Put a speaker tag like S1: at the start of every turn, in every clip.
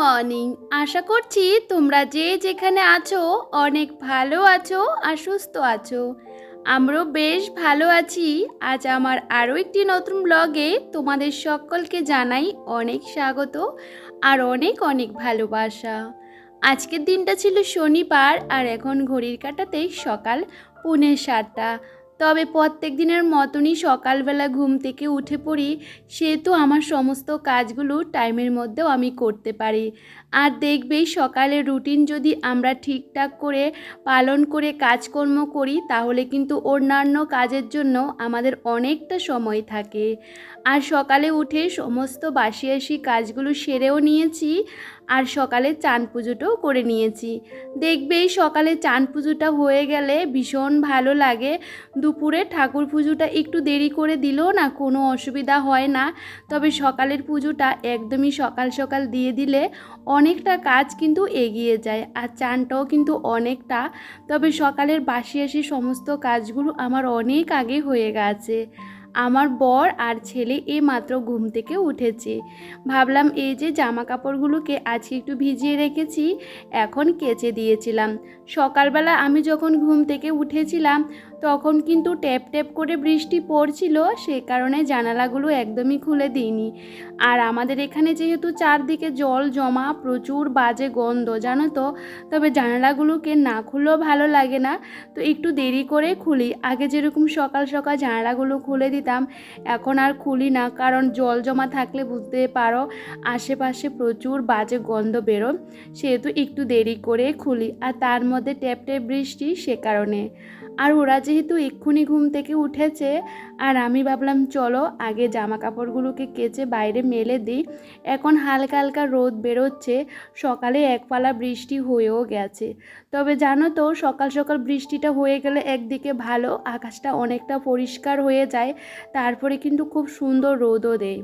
S1: Morning আশা করছি তোমরা যে যেখানে আছো অনেক ভালো আছো আর সুস্থ আছো। আমরাও বেশ ভালো আছি। আজ আমার আরও একটি নতুন ব্লগে তোমাদের সকলকে জানাই অনেক স্বাগত আর অনেক অনেক ভালোবাসা। আজকের দিনটা ছিল শনিবার আর এখন ঘড়ির কাটাতে সকাল, পুনে সাতটা। তবে প্রত্যেক দিনের মতনই সকালবেলা ঘুম থেকে উঠে পড়ি, সেহেতু আমার সমস্ত কাজগুলো টাইমের মধ্যেও আমি করতে পারি। আর দেখবেই সকালের রুটিন যদি আমরা ঠিকঠাক করে পালন করে কাজকর্ম করি, তাহলে কিন্তু অন্যান্য কাজের জন্য আমাদের অনেকটা সময় থাকে। আর সকালে উঠে সমস্ত বাসি আসি কাজগুলো সেরেও নিয়েছি আর সকালে চান পুজোটাও করে নিয়েছি। দেখবেই সকালে চান পুজোটা হয়ে গেলে ভীষণ ভালো লাগে। দুপুরে ঠাকুর পুজোটা একটু দেরি করে দিলেও না কোনো অসুবিধা হয় না। তবে সকালের পুজোটা একদমই সকাল সকাল দিয়ে দিলে অনেকটা কাজ কিন্তু এগিয়ে যায় আর চানটাও কিন্তু অনেকটা। তবে সকালের বাসি আসি সমস্ত কাজগুলো আমার অনেক আগে হয়ে গেছে। আমার বর আর ছেলে এই মাত্র ঘুম থেকে উঠেছে। ভাবলাম এই যে জামা কাপড়গুলোকে আজকে একটু ভিজিয়ে রেখেছি, এখন কেচে দিয়েছিলাম। সকালবেলা আমি যখন ঘুম থেকে উঠেছিলাম তখন কিন্তু ট্যাপ ট্যাপ করে বৃষ্টি পড়ছিল, সে কারণে জানালাগুলো একদমই খুলে দিইনি। আর আমাদের এখানে যেহেতু চারদিকে জল জমা, প্রচুর বাজে গন্ধ, জানো তো? তবে জানালাগুলোকে না খুললেও ভালো লাগে না। তো একটু দেরি করে খুলি। আগে যেরকম সকাল সকাল জানালাগুলো খুলে দিতাম, এখন আর খুলি না। কারণ জল জমা থাকলে বুঝতে পারো, আশেপাশে প্রচুর বাজে গন্ধ বেরো সেহেতু একটু দেরি করে খুলি। আর তার মধ্যে ট্যাপ ট্যাপ বৃষ্টি, সে কারণে। আর ওরা যেহেতু এক্ষুনি ঘুম থেকে উঠেছে, আর আমি ভাবলাম, চলো, আগে জামা কাপড়গুলোকে কেচে বাইরে মেলে দিই। এখন হালকা হালকা রোদ বেরোচ্ছে, সকালে একপালা বৃষ্টি হয়েও গেছে। তবে জানো তো, সকাল সকাল বৃষ্টিটা হয়ে গেলে একদিকে ভালো, আকাশটা অনেকটা পরিষ্কার হয়ে যায়, তারপরে কিন্তু খুব সুন্দর রোদও দেয়।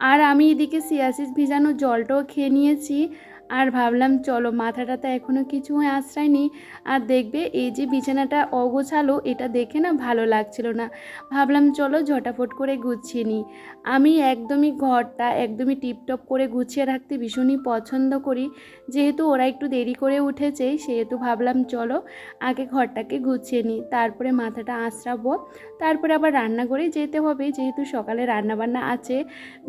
S1: আর আমি এদিকে সিয়াসিস ভিজানো জলটাও খেয়ে নিয়েছি আর ভাবলাম, চলো, মাথাটা তো এখনও কিছু আশ্রয়নি। আর দেখবে, এই যে বিছানাটা অগোছালো, এটা দেখে না ভালো লাগছিল না। ভাবলাম, চলো, ঝটাফট করে গুছিয়ে নিই। আমি একদমই ঘরটা একদমই টিপটপ করে গুছিয়ে রাখতে ভীষণই পছন্দ করি। যেহেতু ওরা একটু দেরি করে উঠেছে, সেহেতু ভাবলাম, চলো, আগে ঘরটাকে গুছিয়ে নিই, তারপরে মাথাটা আঁচড়াবো। তারপরে আবার রান্না করে যেতে হবে। যেহেতু সকালে রান্নাবান্না আছে,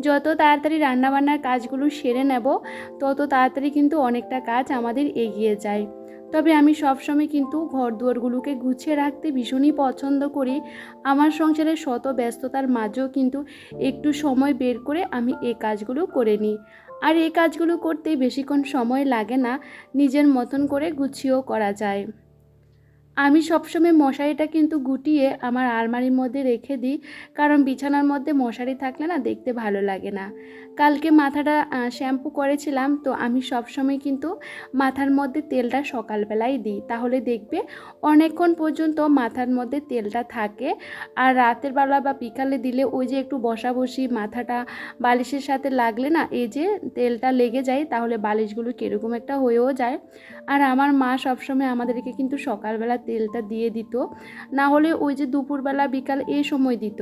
S1: যত তাড়াতাড়ি রান্নাবান্নার কাজগুলো সেরে নেব, তত তাড়াতাড়ি কিন্তু অনেকটা কাজ আমাদের এগিয়ে যায়। তবে আমি সবসময় কিন্তু ঘর দুয়ারগুলোকে গুছিয়ে রাখতে ভীষণই পছন্দ করি। আমার সংসারের শত ব্যস্ততার মাঝেও কিন্তু একটু সময় বের করে আমি এই কাজগুলো করে নিই। আর এই কাজগুলো করতে বেশিক্ষণ সময় লাগে না, নিজের মতন করে গুছিয়েও করা যায়। আমি সবসময় মশারিটা কিন্তু গুটিয়ে আমার আলমারির মধ্যে রেখে দিই, কারণ বিছানার মধ্যে মশারি থাকলে না দেখতে ভালো লাগে না। কালকে মাথাটা শ্যাম্পু করেছিলাম, তো আমি সবসময় কিন্তু মাথার মধ্যে তেলটা সকালবেলায় দিই। তাহলে দেখবে অনেকক্ষণ পর্যন্ত মাথার মধ্যে তেলটা থাকে, আর রাতের বেলা বা বিকালে দিলে ওই যে একটু বসা বসি মাথাটা বালিশের সাথে লাগলে না এই যে তেলটা লেগে যায়, তাহলে বালিশগুলো কীরকম একটা হয়েও যায়। আর আমার মা সবসময় আমাদেরকে কিন্তু সকালবেলা তেলটা দিয়ে দিত। না হলে ওই যে দুপুরবেলা বিকাল এই সময় দিত।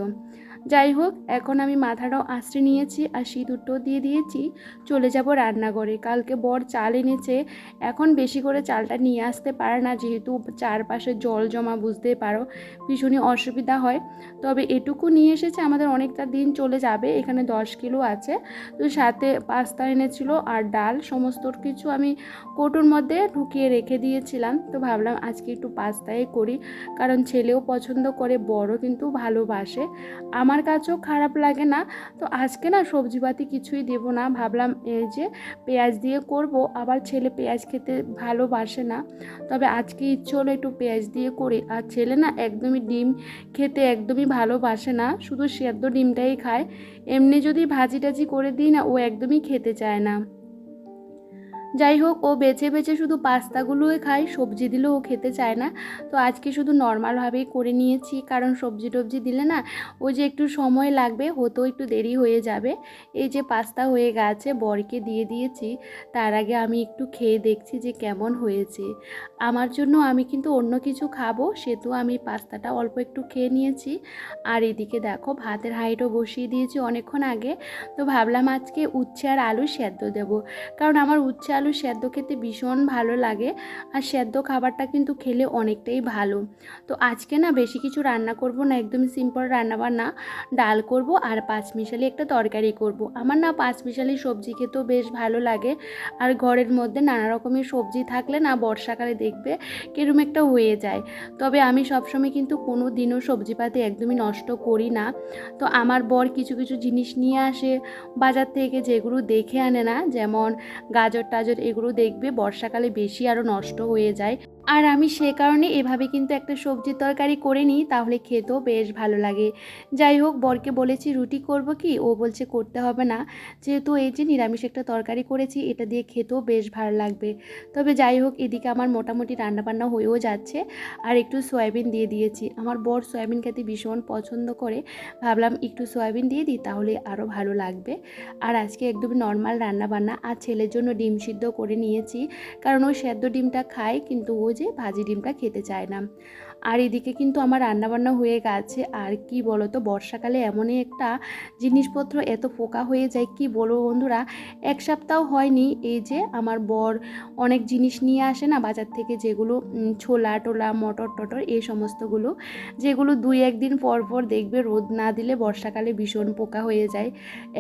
S1: যাই হোক, এখন আমি মাথাটাও আঁচড়ে নিয়েছি আর সিঁদুরটাও দিয়ে দিয়েছি। চলে যাব রান্নাঘরে। কালকে বর চাল এনেছে। এখন বেশি করে চালটা নিয়ে আসতে পারে না, যেহেতু চারপাশে জল জমা বুঝতে পারো। ভীষণই অসুবিধা হয়। তবে এটুকু নিয়ে এসেছে, আমাদের অনেকটা দিন চলে যাবে। এখানে দশ কিলো আছে। তো সাথে পাস্তা এনেছিল আর ডাল, সমস্ত কিছু আমি কোটোর মধ্যে ঢুকিয়ে রেখে দিয়েছিলাম। তো ভাবলাম আজকে একটু পাস্তাই করি। কারণ ছেলেও পছন্দ করে বড় কিন্তু ভালোবাসে। আমার আমার কাছেও খারাপ লাগে না। তো আজকে না সবজিপাতি কিছুই দেবো না। ভাবলাম এই যে পেঁয়াজ দিয়ে করব। আবার ছেলে পেঁয়াজ খেতে ভালোবাসে না। তবে আজকে ইচ্ছে হলো একটু পেঁয়াজ দিয়ে করি। আর ছেলে না একদমই ডিম খেতে একদমই ভালোবাসে না। শুধু সেদ্ধ ডিমটাই খায়। এমনি যদি ভাজি টাজি করে দিই না, ও একদমই খেতে চায় না। যাই হোক ও বেছে বেছে শুধু পাস্তাগুলোই খায়, সবজি দিলেও ও খেতে চায় না। তো আজকে শুধু নর্মালভাবেই করে নিয়েছি, কারণ সবজি টবজি দিলে না, ওই যে একটু সময় লাগবে, হতেও একটু দেরি হয়ে যাবে। এই যে পাস্তা হয়ে গেছে, বরকে দিয়ে দিয়েছি। তার আগে আমি একটু খেয়ে দেখছি যে কেমন হয়েছে। আমার জন্য আমি কিন্তু অন্য কিছু খাব, সেহেতু আমি পাস্তাটা অল্প একটু খেয়ে নিয়েছি। আর এদিকে দেখো, ভাতের হাঁড়িটাও বসিয়ে দিয়েছি অনেকক্ষণ আগে। তো ভাবলাম আজকে উচ্ছে আর আলু সেদ্ধ দেব। কারণ আমার উচ্ছে আলু সেদ্ধ খেতে ভীষণ ভালো লাগে আর সেদ্ধ খাবারটা কিন্তু খেলে অনেকটাই ভালো। তো আজকে না বেশি কিছু রান্না করব না একদমই সিম্পল রান্না বান্না ডাল করব আর পাঁচমিশালি একটা তরকারি করব। আমার না পাঁচমিশালি সবজি খেতেও বেশ ভালো লাগে আর ঘরের মধ্যে নানা রকমের সবজি থাকলে না বর্ষাকালে দেখবে কিরম একটা হয়ে যায়। তবে আমি সবসময় কিন্তু কোনো দিনও সবজিপাতি একদমই নষ্ট করি না। তো আমার বর কিছু কিছু জিনিস নিয়ে আসে বাজার থেকে যেগুলো দেখে আনে না, যেমন গাজর, টাজর এগুলো দেখবে, বর্ষাকালে বেশি আরও নষ্ট হয়ে যায়। আর আমি সে কারণে এভাবে কিন্তু একটা সবজির তরকারি করে নিই, তাহলে খেতেও বেশ ভালো লাগে। যাই হোক, বরকে বলেছি, রুটি করব কি? ও বলছে, করতে হবে না। যেহেতু এই যে নিরামিষ একটা তরকারি করেছি, এটা দিয়ে খেতেও বেশ ভালো লাগবে। তবে যাই হোক, এদিকে আমার মোটামুটি রান্নাবান্না হয়েও যাচ্ছে। আর একটু সয়াবিন দিয়ে দিয়েছি। আমার বর সয়াবিন খেতে ভীষণ পছন্দ করে। ভাবলাম একটু সয়াবিন দিয়ে দিই, তাহলে আরও ভালো লাগবে। আর আজকে একদম নর্মাল রান্নাবান্না, আর ছেলের জন্য ডিম সিদ্ধ করে নিয়েছি। কারণ ওই সেদ্ধ ডিমটা খায়, কিন্তু ও যে ভাজি ডিমটা খেতে চায় না। আর এদিকে কিন্তু আমার রান্নাবান্না হয়ে গেছে। আর কি বলো তো বর্ষাকালে এমনই একটা জিনিসপত্র এত পোকা হয়ে যায়, কি বলব বন্ধুরা? এক সপ্তাহ হয়নি এই যে আমার বর অনেক জিনিস নিয়ে আসে না বাজার থেকে যেগুলো ছোলা টোলা, মটর টটর এই সমস্তগুলো, যেগুলো দুই একদিন পর পর দেখবে রোদ না দিলে বর্ষাকালে ভীষণ পোকা হয়ে যায়।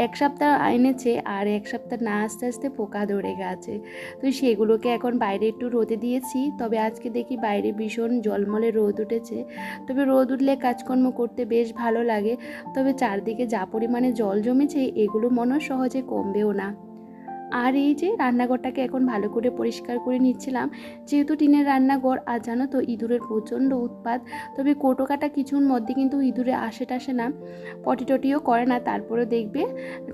S1: এক সপ্তাহ এনেছে আর এক সপ্তাহ না আস্তে আস্তে পোকা ধরে গেছে। তো সেগুলোকে এখন বাইরে একটু রোদে দিয়েছি, তবে আজকে দেখি বাইরে ভীষণ জলমলে রোদ উঠেছে। তবে রোদ উঠলে কাজকর্ম করতে বেশ ভালো লাগে। তবে চারদিকে যা পরিমাণে জল জমেছে, এগুলো মনে সহজে কমবেও না। আর এই যে রান্নাঘরটাকে এখন ভালো করে পরিষ্কার করে নিচ্ছিলাম, যেহেতু টিনের রান্নাঘর আর জানো তো ইঁদুরের প্রচণ্ড উৎপাত, তবে কোটো কাটা কিছুর মধ্যে কিন্তু ইঁদুরে আসে টাসে না টটিও করে না তারপরে দেখবে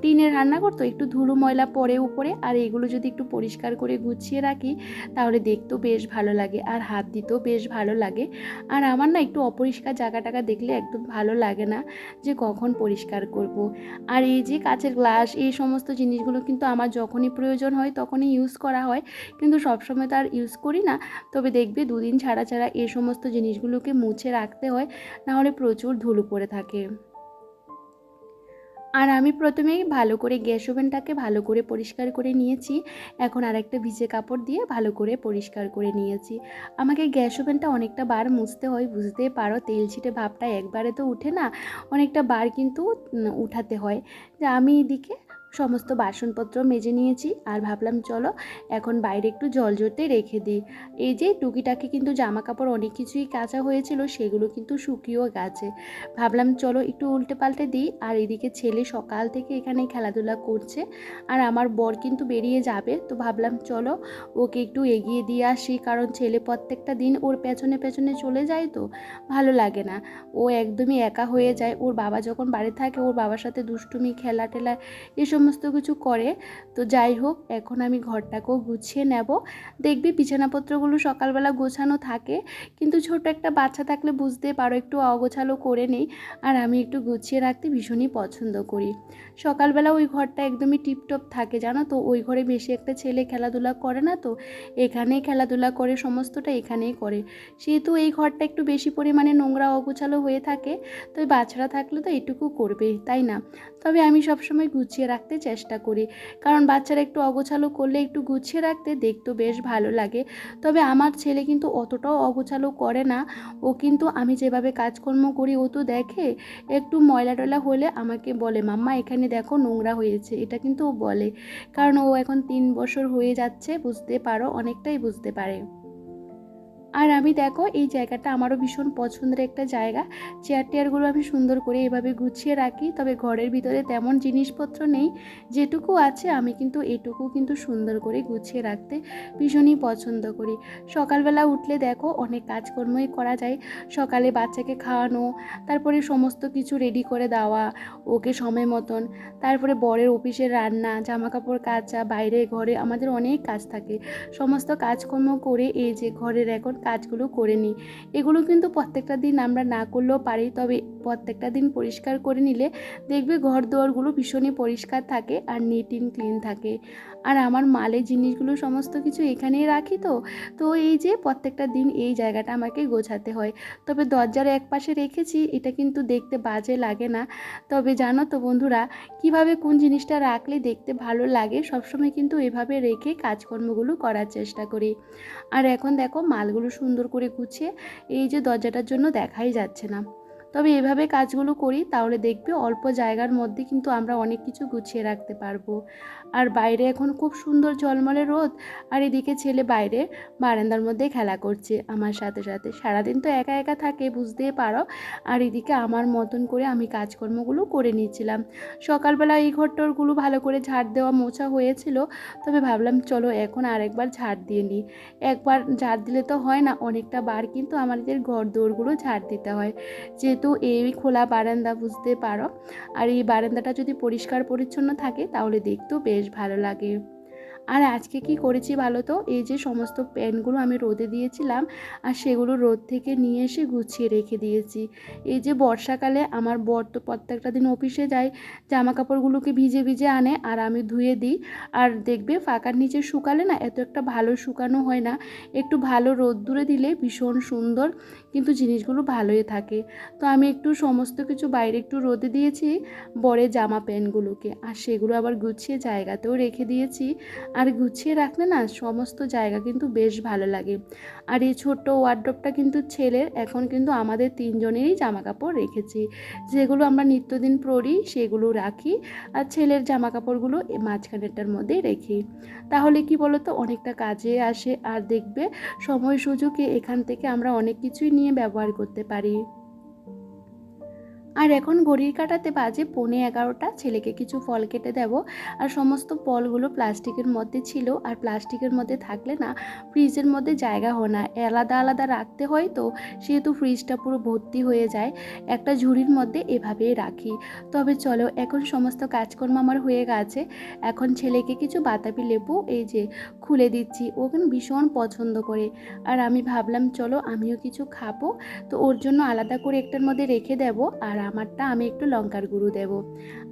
S1: টিনের রান্নাঘর তো একটু ধুলো ময়লা পড়ে উপরে, আর এগুলো যদি একটু পরিষ্কার করে গুছিয়ে রাখি, তাহলে দেখতেও বেশ ভালো লাগে আর হাত দিতেও বেশ ভালো লাগে আর আমার না একটু অপরিষ্কার জায়গা টাকা দেখলে একদম ভালো লাগে না, যে কখন পরিষ্কার করব। আর এই যে কাচের গ্লাস, এই সমস্ত জিনিসগুলো কিন্তু আমার যখনই প্রয়োজন হয় তখনই ইউজ করা হয়। কিন্তু সবসময় তো আর ইউজ করি না। তবে দেখবে দুদিন ছাড়া ছাড়া এই সমস্ত জিনিসগুলোকে মুছে রাখতে হয় নাহলে প্রচুর ধুলো পড়ে থাকে। আর আমি প্রথমেই ভালো করে গ্যাস ওভেনটাকে ভালো করে পরিষ্কার করে নিয়েছি। এখন আর একটা ভিজে কাপড় দিয়ে ভালো করে পরিষ্কার করে নিয়েছি। আমাকে গ্যাস ওভেনটা অনেকটা বার মুছতে হয়, বুঝতেই পারো তেল ছিটে ভাবটা একবারে তো উঠে না, অনেকটা বার কিন্তু উঠাতে হয়। যে আমি এদিকে সমস্ত বাসনপত্র মেজে নিয়েছি আর ভাবলাম, চলো এখন বাইরে একটু জল জড়তে রেখে দিই। এই যে টুকিটাকি কিন্তু জামা কাপড় অনেক কিছুই কাঁচা হয়েছিল, সেগুলো কিন্তু শুকিয়েও গেছে। ভাবলাম, চলো একটু উল্টে পাল্টে দিই। আর এদিকে ছেলে সকাল থেকে এখানে খেলাধুলা করছে আর আমার বর কিন্তু বেরিয়ে যাবে। তো ভাবলাম, চলো ওকে একটু এগিয়ে দিয়ে আসি, কারণ ছেলে প্রত্যেকটা দিন ওর পেছনে পেছনে চলে যায় তো ভালো লাগে না। ও একদমই একা হয়ে যায়। ওর বাবা যখন বাড়ি থাকে, ওর বাবার সাথে দুষ্টুমি, খেলা টেলা এই সমস্ত কিছু করে। তো যাই হোক, এখন আমি ঘরটাকেও গুছিয়ে নেব। দেখবি বিছানাপত্রগুলো সকালবেলা গোছানো থাকে, কিন্তু ছোট একটা বাচ্চা থাকলে বুঝতে পারো, একটু অগোছালো করে নেই। আর আমি একটু গুছিয়ে রাখতে ভীষণই পছন্দ করি। সকালবেলা ওই ঘরটা একদমই টিপটপ থাকে, জানো তো? ওই ঘরে বেশি একটা ছেলে খেলাধুলা করে না তো? এখানেই খেলাধুলা করে, সমস্তটা এখানেই করে। সেহেতু এই ঘরটা একটু বেশি পরিমাণে নোংরা, অগোছালো হয়ে থাকে। তো বাচ্চারা থাকলে তো এটুকু করবে তাই না? তবে আমি সবসময় গুছিয়ে রাখতে চেষ্টা করি। কারণ বাচ্চারা একটু অগোছালো করলে, একটু গুছিয়ে রাখতে দেখতেও বেশ ভালো লাগে। তবে আমার ছেলে কিন্তু অতটাও অগোছালো করে না। ও কিন্তু আমি যেভাবে কাজকর্ম করি, ও তো দেখে। একটু ময়লা টয়লা হলে আমাকে বলে, মাম্মা, এখানে দেখো নোংরা হয়েছে। এটা কিন্তু ও বলে। কারণ ও এখন তিন বছর হয়ে যাচ্ছে, বুঝতে পারো, অনেকটাই বুঝতে পারে। আর আমি দেখো, এই জায়গাটা আমারও ভীষণ পছন্দের একটা জায়গা। চেয়ার টেয়ারগুলো আমি সুন্দর করে এভাবে গুছিয়ে রাখি, তবে ঘরের ভিতরে তেমন জিনিসপত্র নেই। যেটুকু আছে, আমি কিন্তু এটুকু কিন্তু সুন্দর করে গুছিয়ে রাখতে ভীষণই পছন্দ করি। সকালবেলা উঠলে দেখো, অনেক কাজকর্মই করা যায়। সকালে বাচ্চাকে খাওয়ানো, তারপরে সমস্ত কিছু রেডি করে দেওয়া, ওকে সময় মতন। তারপরে বরের অফিসের রান্না জামা কাপড় কাচা, বাইরে ঘরে আমাদের অনেক কাজ থাকে। সমস্ত কাজকর্ম করে এই যে ঘরের এখন কাজগুলো করে নিই। এগুলো কিন্তু প্রত্যেকটা দিন আমরা না করলেও পারি তবে প্রত্যেকটা দিন পরিষ্কার করে নিলে দেখবে ঘর দুয়ারগুলো ভীষণই পরিষ্কার থাকে আর নিট ইন ক্লিন থাকে। আর আমার মালের জিনিসগুলো সমস্ত কিছু এখানেই রাখি তো তো এই যে প্রত্যেকটা দিন এই জায়গাটা আমাকে গোছাতে হয়। তবে দরজার এক পাশে রেখেছি, এটা কিন্তু দেখতে বাজে লাগে না। তবে জানো তো বন্ধুরা, কীভাবে কোন জিনিসটা রাখলে দেখতে ভালো লাগে, সবসময় কিন্তু এভাবে রেখে কাজকর্মগুলো করার চেষ্টা করি। আর এখন দেখো মালগুলো সুন্দর করে গুছিয়ে এই যে দরজাটার জন্য দেখাই যাচ্ছে না। তবে এভাবে কাজগুলো করি তাহলে দেখবে অল্প জায়গার মধ্যে কিন্তু আমরা অনেক কিছু গুছিয়ে রাখতে পারব। আর বাইরে এখন খুব সুন্দর ঝলমলে রোদ। আর এদিকে ছেলে বাইরে বারান্দার মধ্যে খেলা করছে। আমার সাথে সাথে সারাদিন তো একা একা থাকে, বুঝতেই পারো। আর এদিকে আমার মতন করে আমি কাজকর্মগুলো করে নিয়েছিলাম সকালবেলা এই ঘরটরগুলো ভালো করে ঝাড় দেওয়া মোছা হয়েছিল। তবে ভাবলাম, চলো এখন আরেকবার ঝাড় দিয়ে নিই। একবার ঝাড় দিলে তো হয় না, অনেকটা বার কিন্তু আমাদের ঘর দৌড়গুলো ঝাড় দিতে হয়। যেহেতু এই খোলা বারান্দা, বুঝতে পারো। আর এই বারান্দাটা যদি পরিষ্কার পরিচ্ছন্ন থাকে, তাহলে দেখতেও বেশ ভালো লাগে। আর আজকে কি করেছি ভালো তো? এই যে সমস্ত প্যান্টগুলো আমি রোদে দিয়েছিলাম, আর সেগুলো রোদ থেকে নিয়ে এসে গুছিয়ে রেখে দিয়েছি। এই যে বর্ষাকালে আমার বর তো প্রত্যেকটা দিন অফিসে যায় জামা কাপড়গুলোকে ভিজে ভিজে আনে আর আমি ধুয়ে দিই। আর দেখবে ফাঁকার নিচে শুকালে না এত একটা ভালো শুকানো হয় না। একটু ভালো রোদ্দুরে দিলে ভীষণ সুন্দর কিন্তু জিনিসগুলো ভালোই থাকে। তো আমি একটু সমস্ত কিছু বাইরে একটু রোদে দিয়েছি বরের জামা প্যান্টগুলোকে। আর সেগুলো আবার গুছিয়ে জায়গাতেও রেখে দিয়েছি। আর গুছিয়ে রাখলে না সমস্ত জায়গা কিন্তু বেশ ভালো লাগে। আর এই ছোট্ট ওয়ার্ড্রপটা কিন্তু ছেলের, এখন কিন্তু আমাদের তিনজনেরই জামা কাপড় রেখেছি। যেগুলো আমরা নিত্যদিন পরি, সেগুলো রাখি। আর ছেলের জামা কাপড়গুলো মাঝখানেরটার মধ্যে রেখি। তাহলে কি বলো তো অনেকটা কাজে আসে। আর দেখবে সময় সুযোগে এখান থেকে আমরা অনেক কিছুই নিয়ে ব্যবহার করতে পারি। আর এখন ঘড়ির কাটাতে বাজে পৌনে এগারোটা। ছেলেকে কিছু ফল কেটে দেব। আর সমস্ত ফলগুলো প্লাস্টিকের মধ্যে ছিল। আর প্লাস্টিকের মধ্যে থাকলে না, ফ্রিজের মধ্যে জায়গা হয় না। আলাদা আলাদা রাখতে হয় তো, সেহেতু ফ্রিজটা পুরো ভর্তি হয়ে যায়। একটা ঝুড়ির মধ্যে এভাবেই রাখি। তবে চলো, এখন সমস্ত কাজকর্ম আমার হয়ে গেছে। এখন ছেলেকে কিছু বাতাবি লেবু, এই যে খুলে দিচ্ছি। ও কিন্তু ভীষণ পছন্দ করে। আর আমি ভাবলাম, চলো আমিও কিছু খাব। তো ওর জন্য আলাদা করে একটার মধ্যে রেখে দেবো, আর আমারটা আমি একটু লঙ্কার গুঁড়ো দেব।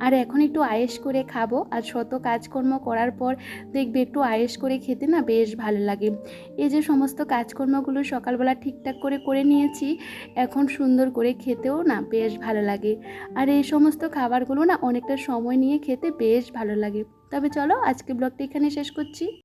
S1: আর এখন একটু আয়েস করে খাব, আর শত কাজকর্ম করার পর দেখবে একটু আয়েস করে খেতে না বেশ ভালো লাগে। এই যে সমস্ত কাজকর্মগুলো সকালবেলা ঠিকঠাক করে করে নিয়েছি, এখন সুন্দর করে খেতেও না বেশ ভালো লাগে। আর এই সমস্ত খাবারগুলো না অনেকটা সময় নিয়ে খেতে বেশ ভালো লাগে। তবে চলো আজকে ব্লগটা এখানে শেষ করছি।